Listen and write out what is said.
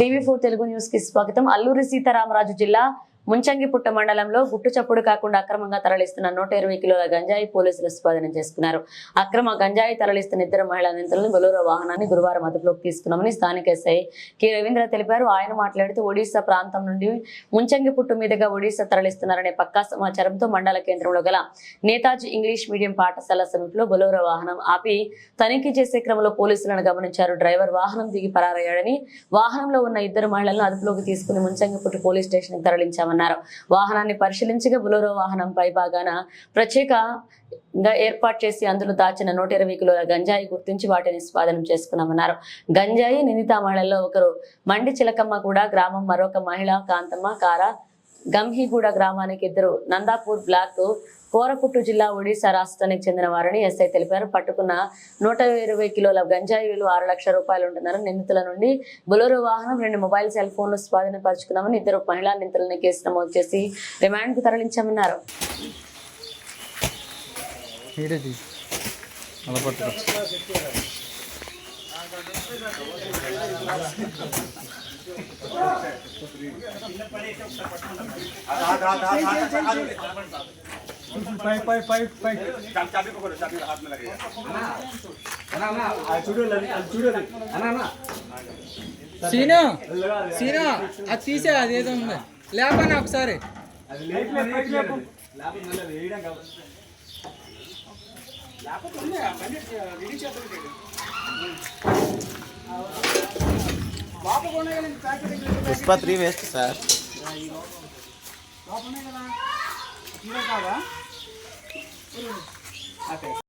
TV four Telugu న్యూస్కి స్వాగతం. అల్లూరి సీతారామరాజు జిల్లా ముంచంగిపుట్ట మండలంలో గుట్టు చప్పుడు కాకుండా అక్రమంగా తరలిస్తున్న నూట ఇరవై కిలోల గంజాయి పోలీసులు స్వాధీనం చేసుకున్నారు. అక్రమ గంజాయి తరలిస్తున్న ఇద్దరు మహిళా నిందితులను బొలోరో వాహనాన్ని గురువారం అదుపులోకి తీసుకున్నామని స్థానిక ఎస్ఐ కె. రవీంద్ర తెలిపారు. ఆయన మాట్లాడుతూ ఒడిశా ప్రాంతం నుండి ముంచంగిపుట్టు మీదుగా ఒడిశా తరలిస్తున్నారనే పక్కా సమాచారంతో మండల కేంద్రంలో గల నేతాజీ ఇంగ్లీష్ మీడియం పాఠశాల సమీపంలో బొలోరో వాహనం ఆపి తనిఖీ చేసే క్రమంలో పోలీసులను గమనించారు. డ్రైవర్ వాహనం దిగి పరారయ్యాడని వాహనంలో ఉన్న ఇద్దరు మహిళలను అదుపులోకి తీసుకుని ముంచంగిపుట్టు పోలీస్ స్టేషన్కి తరలించామన్నారు వాహనాన్ని పరిశీలించగా బులోరో వాహనం పై భాగాన ప్రత్యేకంగా ఏర్పాటు చేసి అందులో దాచిన నూట ఇరవై కిలోల గంజాయి గుర్తించి వాటిని స్వాధీనం చేసుకున్నామన్నారు. గంజాయి నిందిత మహిళల్లో ఒకరు మండి చిలకమ్మ కూడా గ్రామం మరొక మహిళ కాంతమ్మ కార గంహిగూడ గ్రామానికి ఇద్దరు నందాపూర్ బ్లాక్ కోరపుట్టు జిల్లా ఒడిశా రాష్ట్రానికి చెందిన వారని ఎస్ఐ తెలిపారు. పట్టుకున్న నూట ఇరవై కిలోల గంజాయి విలువ ఆరు లక్షల రూపాయలు ఉంటున్నారు. నిందితుల నుండి బొలెరో వాహనం రెండు మొబైల్ సెల్ ఫోన్లు స్వాధీనపరుచుకున్నామని ఇద్దరు మహిళా నిందితులను కేసు నమోదు చేసి రిమాండ్ సీను సీను అది తీసే అది ఏదో ఉంది. లేపని ఒకసారి? Pushpa three waste sir. ఇంకా కాదా అదే